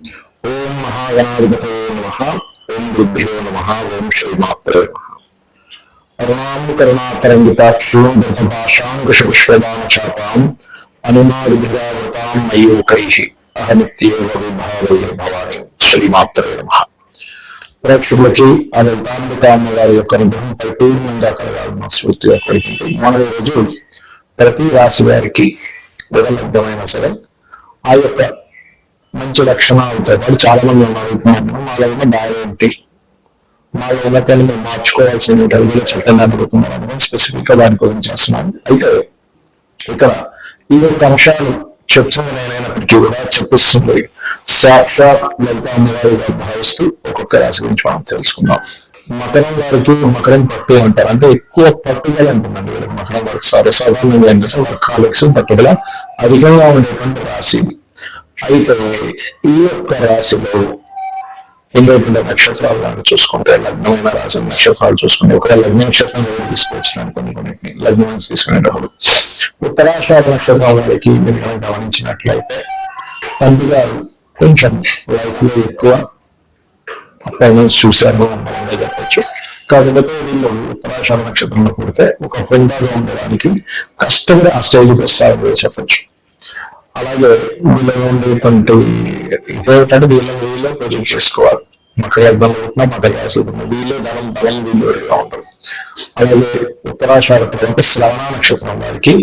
ఓం మహాగణాధిపతే నమ. ఓం బుద్ధ్యో నమ. ఓం శ్రీమాత్రే నమ. అరుణాం కరుణాతరంగితాక్షుం చాపాం అనుమాదిభిరావృతాం మయూకై. అహమిత్యేవ విభావయ భవాని. శ్రీమాత్రే నమ. ప్రేక్షకులకి ఆ లలితాంబికామ్మ గారి యొక్క అనుగ్రహం పరిపూర్ణంగా కలగాలన్న స్ఫూర్తిగా కోరుకుంటుంది మన ఈరోజు ప్రతి రాశి వారికి వివలబ్ధమైన సరే ఆ యొక్క మంచి లక్షణాలు అవుతాయి. వాళ్ళు చాలా మంది ఉన్నారు. మాలో ఉన్న బాగా ఏంటి మాలో ఉన్న కానీ మేము మార్చుకోవాల్సిన అడుగులు చట్టంగా అడుగుతున్నాం స్పెసిఫిక్గా దాని గురించి చేస్తున్నాను. అయితే ఇక్కడ ఈ యొక్క అంశాలు చెప్తున్నైనప్పటికీ కూడా చెప్పిస్తుంది. సాక్షాత్ లలితామ్మగారిగా భావిస్తూ ఒక్కొక్క రాశి గురించి మనం తెలుసుకుందాం. మకరం వారికి మకరం పట్టు అంటారు. అంటే ఎక్కువ పట్టుదల ఉంటుందండి వీళ్ళకి. మకరం వారికి సర్వసాధారణంగా ఏంటంటే ఒక కాలక్స్ పట్టుదల అధికంగా ఉండేటువంటి రాశి. ఇది. అయితే ఈ యొక్క రాశిలో ఎందుకంటే నక్షత్రాలు కనుక చూసుకుంటే లగ్నమైన రాశి నక్షత్రాలు చూసుకుంటే ఒక లగ్న నక్షత్రం కూడా కొన్ని కొన్నింటిని. లగ్నం తీసుకునేటప్పుడు ఉత్తరాషాఢ నక్షత్రం వారికి మీరు గమనించినట్లయితే తండ్రి గారు కొంచెం లైఫ్లో ఎక్కువ ఫైనాన్స్ చూశారు అని చెప్పచ్చు. కాకపోతే వీళ్ళు ఉత్తరాషాఢ నక్షత్రంలో పుడితే ఒక హోందాగా ఉండడానికి కష్టపడి ఆ స్టేజ్కి వస్తారని చెప్పచ్చు. అలాగే వీళ్ళలో ఉండేటువంటి ఏంటంటే వీళ్ళ వీళ్ళే ప్రొజెక్ట్ చేసుకోవాలి. మకర లగ్నం ఉంటున్నా మకర రాశి ఉంటున్నా వీళ్ళే బలం బలం వీళ్ళుగా ఉంటారు. అలాగే ఉత్తరాషాఢ అంటే శ్రవణ నక్షత్రం వారికి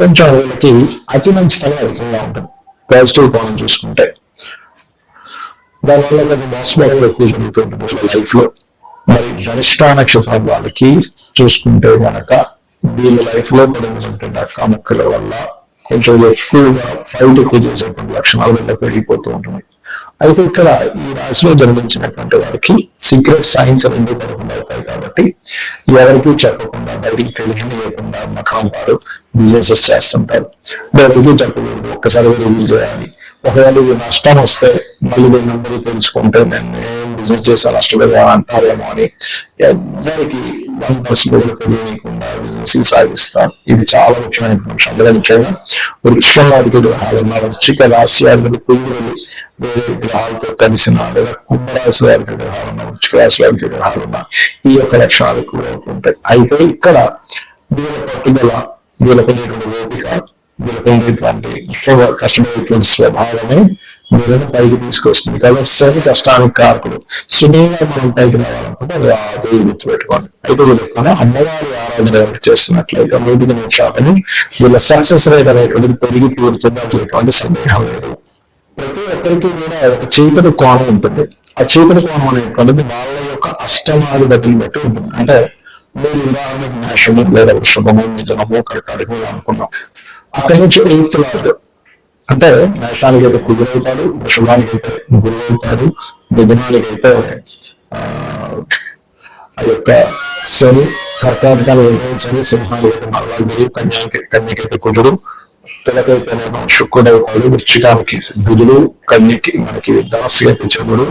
కొంచెం వీళ్ళకి అతి మంచితనం అధికంగా ఉంటుంది. పాజిటివ్ కోణం చూసుకుంటే. దానివల్ల కొంచెం మోసపోవడం ఎక్కువ జరుగుతుంది వాళ్ళ లైఫ్లో. మరి ధనిష్ట నక్షత్రం వాళ్ళకి చూసుకుంటే కనుక వీళ్ళ లైఫ్లో పడినటువంటి అక్కముక్కల వల్ల కొంచెం ఎక్కువగా ఫైట్ ఎక్కువ చేసేటువంటి లక్షణాలు వీళ్ళకి పెరిగిపోతూ ఉంటుంది అయితే ఇక్కడ ఈ రాశిలో జన్మించినటువంటి వారికి సీక్రెట్ సైన్స్ రెండు పదకొండు అవుతాయి కాబట్టి ఎవరికి చెప్పకుండా బయటికి తెలియనియకుండా మకాం వారు బిజినెసెస్ చేస్తుంటారు. ఎవరికి చెప్పకూడదు ఒక్కసారి రివ్యూ చేయాలి. ఒకవేళ ఇది నష్టం వస్తే మళ్ళీ వీళ్ళ నెంబర్ తెలుసుకుంటే నేను ఏం బిజినెస్ చేసా నష్టపోయా అంటారేమో అని ఎవరికి వన్ పర్సన్ కూడా తెలియకుండా బిజినెస్ సాగిస్తారు ఇది చాలా ముఖ్యమైన అంశం అందులో ముఖ్యంగా వృక్షం వారికి గ్రహాలు ఉన్న వృక్షిక రాశి వారికి కుంగులు వేరే గ్రహాలతో కలిసిన లేదా కుంభరాశి వారికి గ్రహాలు ఉన్న వృక్షిక రాశి వారికి గ్రహాలు ఉన్న ఈ యొక్క లక్షణాలు ఎక్కువ ఉంటాయి. అయితే ఇక్కడ వీళ్ళ పట్టుదల వీళ్ళకు ఉండేటువంటి ఓపిక ఉండేటువంటి ఎక్కువ కష్టమైనటువంటి స్వభావమే మీరైనా పైకి తీసుకొస్తుంది. కాబట్టి కష్టానికి కారకుడు. సులువుగా మనం పైకి రావాలనుకుంటే అది గుర్తుపెట్టుకోండి. అయితే అమ్మవారి ఆరాధన కనుక చేస్తున్నట్లయితే మూడు నూరు వీళ్ళ సక్సెస్ రేట్ అనేటువంటిది పెరిగి తీరుతుంది అనేటువంటి సందేహం లేదు. ప్రతి ఒక్కరికి కూడా ఒక చీకటి కోణం ఉంటుంది. ఆ చీకటి కోణం అనేటువంటిది వాళ్ళ యొక్క అష్టమాధిపతిని బట్టి ఉంటుంది. అంటే మీరు ఉదాహరణకు నాశనం లేదా వృషభము మిథునము కర్కాటకము అనుకున్నాం అక్కడి నుంచి ఎయిత్ అంటే మేషానికి అయితే కుదురవుతాడు శుభానికి అయితే గురువు అవుతాడు మిథునానికి అయితే ఆ, యొక్క శని కర్కాటకాలు శని సింహాలు అయితే మరలా గురువు కన్యాకి కన్యకైతే కుజుడు పిల్లకైతేనేమో శుక్రుడు అవుతాడు వృచ్చికానికి బుధుడు కన్యకి మనకి ధనస్సు అయితే చంద్రుడు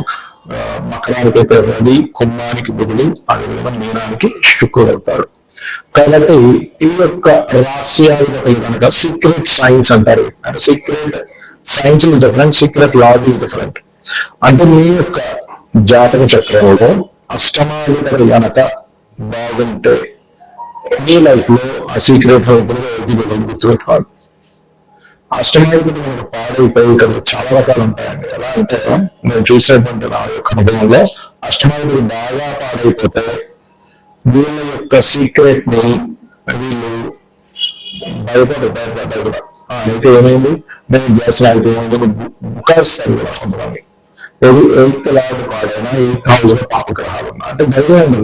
మకరానికి అయితే రవి కుంభానికి బుధుడు అదేవిధంగా మీనానికి శుక్రుడు అవుతాడు. కాబట్టి ఈ యొక్క రహస్యాధిపతులు కనుక సీక్రెట్ సైన్స్ అంటారు. Secret science is different secret lord is different అంటే మీ యొక్క జాతక చక్రంలో అష్టమాధిపతి కనుక బాగుంటే మీ లైఫ్లో ఆ సీక్రెట్ గుర్తుపెట్టుకోవాలి అష్టమాధిపతి మనకు పాడైపోయి ఇక్కడ చాలా రకాలు ఉంటాయండి. ఎలా అంటే నేను చూసినటువంటి నా యొక్క అనుభవంలో అష్టమాధిపతి బాగా పాడైపోతే వీళ్ళ యొక్క సీక్రెట్ని వీళ్ళు భయపడి భయపడ్డారు కూడా అయితే ఏమైంది? నేను చేసిన బుకాయిస్తారు కూడా కొంతమంది ఎయిత్ లాడ్ పాడైనా ఎయిత్ హౌస్లో పాప గ్రహాలు ఉన్నా. అంటే ధైర్యం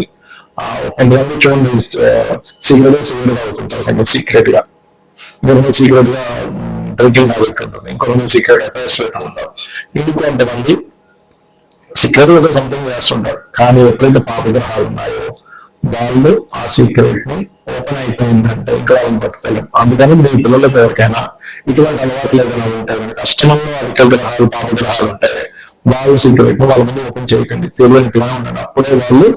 ఆ, కొంతమంది చూడండి. సీక్రెట్గా సీక్రెట్ అవుతుంటారు. కొంత సీక్రెట్గా. ఇంకొంతమంది సీక్రెట్గా డ్రింకింగ్ హ్యాబిట్ ఉంటుంది ఇంకొంతమంది సీక్రెట్ అఫైర్స్ ఉంటారు ఇంకొంతమంది సీక్రెట్గా సంథింగ్ చేస్తుంటారు. కానీ ఎప్పుడైతే పాప గ్రహాలు ఉన్నాయో వాళ్ళు ఆ సీక్రెట్ని ఓపెన్ అయిపోయిందంటే ఇంకా వాళ్ళని పట్టుకోలేం అందుకని మీ పిల్లలకు ఎవరికైనా ఇటువంటి అలవాట్లు ఏదైనా ఉంటే కనుక అష్టమంలో అధిక గ్రహాలు పాప గ్రహాలు ఉంటాయి వాళ్ళ సీక్రెట్ని వాళ్ళ ముందు ఓపెన్ చేయకండి. తెలియని ఇట్లా ఉండండి అప్పుడే వాళ్ళు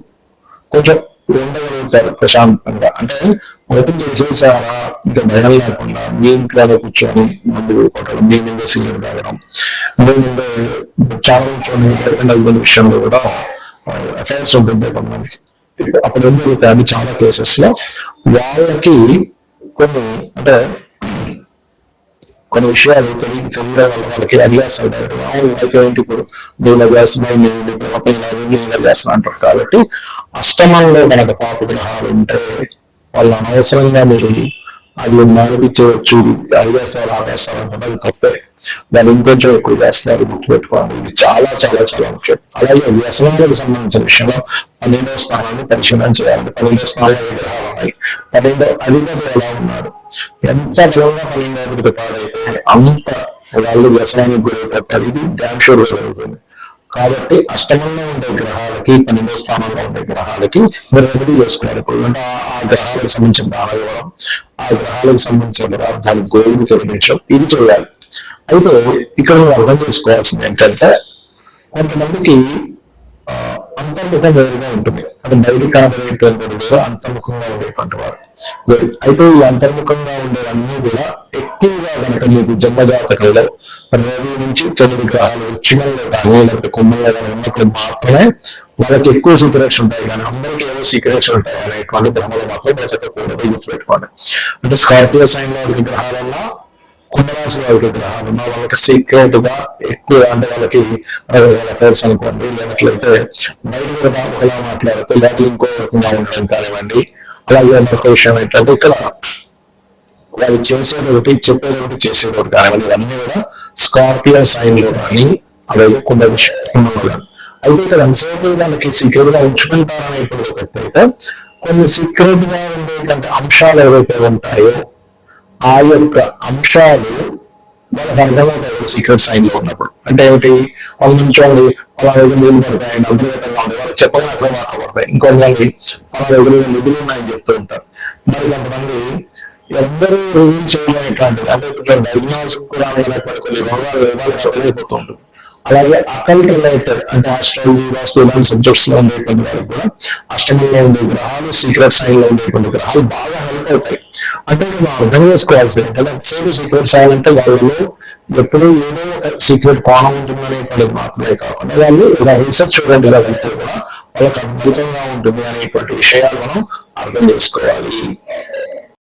కొంచెం ఉండగలుగుతారు ప్రశాంతంగా. అంటే ఓపెన్ చేసేసారా? ఇంకా భయం లేకుండా మీ ఇంట్లో కూర్చొని మందు కొట్టడం మీ మీద సీనియర్ తాగడం మీ మీద చాలా కూర్చొని విషయంలో కూడా అఫైర్స్ ఉంటుంది కొంతమందికి. అప్పుడు ఏం జరుగుతాయి చాలా కేసెస్లో వాళ్ళకి కొన్ని అంటే కొన్ని విషయాలు తెలియ తెలియడం వాళ్ళకి అడిగేస్తారు అయితే ఏంటి ఇప్పుడు? నేను చేస్తున్నాయి నేను నేను చేస్తున్నా అంటారు. కాబట్టి అష్టమంలో మనకు పాప గ్రహాలు ఉంటే వాళ్ళు అనవసరంగా మీరు అది మానిపించవచ్చు. అడిగేస్తారు ఆపేస్తారు అంటే అది తప్పే. దాన్ని ఇంకొంచెం ఎక్కువ చేస్తారు గుర్తుపెట్టుకోవాలి ఇది చాలా చాలా చాలా ముఖ్యం. అలాగే వ్యసనాలకు సంబంధించిన విషయంలో పన్నెండవ స్థానాన్ని పరిశీలన చేయాలి. పన్నెండవ స్థానాలు విగ్రహాలు ఉన్నాయి. పన్నెండవ అధిపతి ఎలా ఉన్నారు? ఎంత దూరంగా పన్నెండవ అధిపతి పాడైతే అంత వాళ్ళు వ్యసనానికి గురైపోతారు ఇది డ్యామ్ షూర్ జరుగుతుంది. కాబట్టి అష్టమంలో ఉండే గ్రహాలకి పన్నెండో స్థానంలో ఉండే గ్రహాలకి మీరు రెమెడీ చేసుకున్నారు. ఇప్పుడు అంటే ఆ- గ్రహాలకు సంబంధించిన దానవరం ఆ గ్రహాలకు సంబంధించిన పదార్థాలు గోవులు తెలియచం ఇది చేయాలి అయితే ఇక్కడ అర్థం చేసుకోవాల్సింది ఏంటంటే కొంతమందికి అంతర్ముఖం వేరుగా ఉంటుంది. అంటే బయట కనబడేటువంటి వేరు అంతర్ముఖంగా ఉండేటువంటి వారు. అయితే ఈ అంతర్ముఖంగా ఉండేవన్నీ కూడా ఎక్కువగా కనుక మీకు జన్మజాతకంలో రవి నుంచి తొమ్మిది గ్రహాలు వృచ్చికంలో కానీ లేకపోతే కుంభంలో కానీ ఉన్నప్పుడు మాత్రమే వాళ్ళకి ఎక్కువ సీక్రెట్స్ ఉంటాయి. కానీ అందరికీ ఏవో సీక్రెట్స్ ఉంటాయి అనేటువంటి భ్రమలో మాత్రం బ్రతకకూడదు గుర్తుపెట్టుకోండి. అంటే స్కార్పియో సైన్ వారికి గ్రహాలన్నా కుంభరాశి వాళ్ళకి గ్రహాలు ఉన్న వాళ్ళకి సీక్రెట్గా ఎక్కువ అంటే వాళ్ళకి అఫైర్స్ అనుకోండి లేనట్లయితే బయట మీద ఒకలా మాట్లాడితే లోపల ఇంకో రకంగా ఉండడం కానివ్వండి. అలాగే మరొక విషయం ఏంటంటే ఇక్కడ వాళ్ళు చేసేది ఒకటి చెప్పేది ఒకటి చేసేది ఒకటి కానివ్వండి. ఇవన్నీ కూడా స్కార్పియో సైన్లో కానీ అలాగే కుంభ విషయం కుంభంలో కానీ అయితే ఇక్కడ ఎంతసేపు వాళ్ళకి సీక్రెట్గా ఉంచుకుంటారని ఇప్పుడు అయితే కొన్ని సీక్రెట్గా ఉండేటువంటి అంశాలు ఏవైతే ఉంటాయో ఆ యొక్క అంశాలు వాళ్ళకి అర్థమవుతాయి సీక్రెట్ సైన్లో ఉన్నప్పుడు అంటే ఏమిటి? వాళ్ళ నుంచోండి అలా ఎదురు నీళ్ళు పడతాయండి అంతర్గతంగా ఉంటాయి వాళ్ళు చెప్పడం అర్థం మాట్లాడతాయి ఇంకొంతమంది అలా ఎదురు నిధులు ఉన్నాయని చెప్తూ ఉంటారు. మరి కొంతమంది ఎవ్వరూ రివీల్ చేయలేనటువంటిది. అంటే కొంచెం డయాగ్నోస్ కూడా కొన్ని రోగాలు వాళ్ళకి చెప్పలేకపోతూ అలాగే అకల్ట్ రిలేటెడ్ అంటే ఆస్ట్రాలజీ వాస్తు ఇలాంటి సబ్జెక్ట్స్లో ఉండేటువంటి వారికి కూడా అష్టమంలో ఉండే గ్రహాలు సీక్రెట్ సైన్లో ఉండేటువంటి గ్రహాలు బాగా హెల్ప్ అవుతాయి. అంటే మనం అర్థం చేసుకోవాల్సింది అంటే సేమ్ సీక్రెట్ సైన్ అంటే వాళ్ళు ఎప్పుడు ఏదో ఒక సీక్రెట్ కోణం ఉంటుందనేటువంటిది మాత్రమే కాకుండా వాళ్ళు ఇలా రీసెర్చ్ చూడండి గా వెళ్తే కూడా వాళ్ళకి అద్భుతంగా ఉంటుంది అనేటువంటి విషయాలు మనం అర్థం చేసుకోవాలి.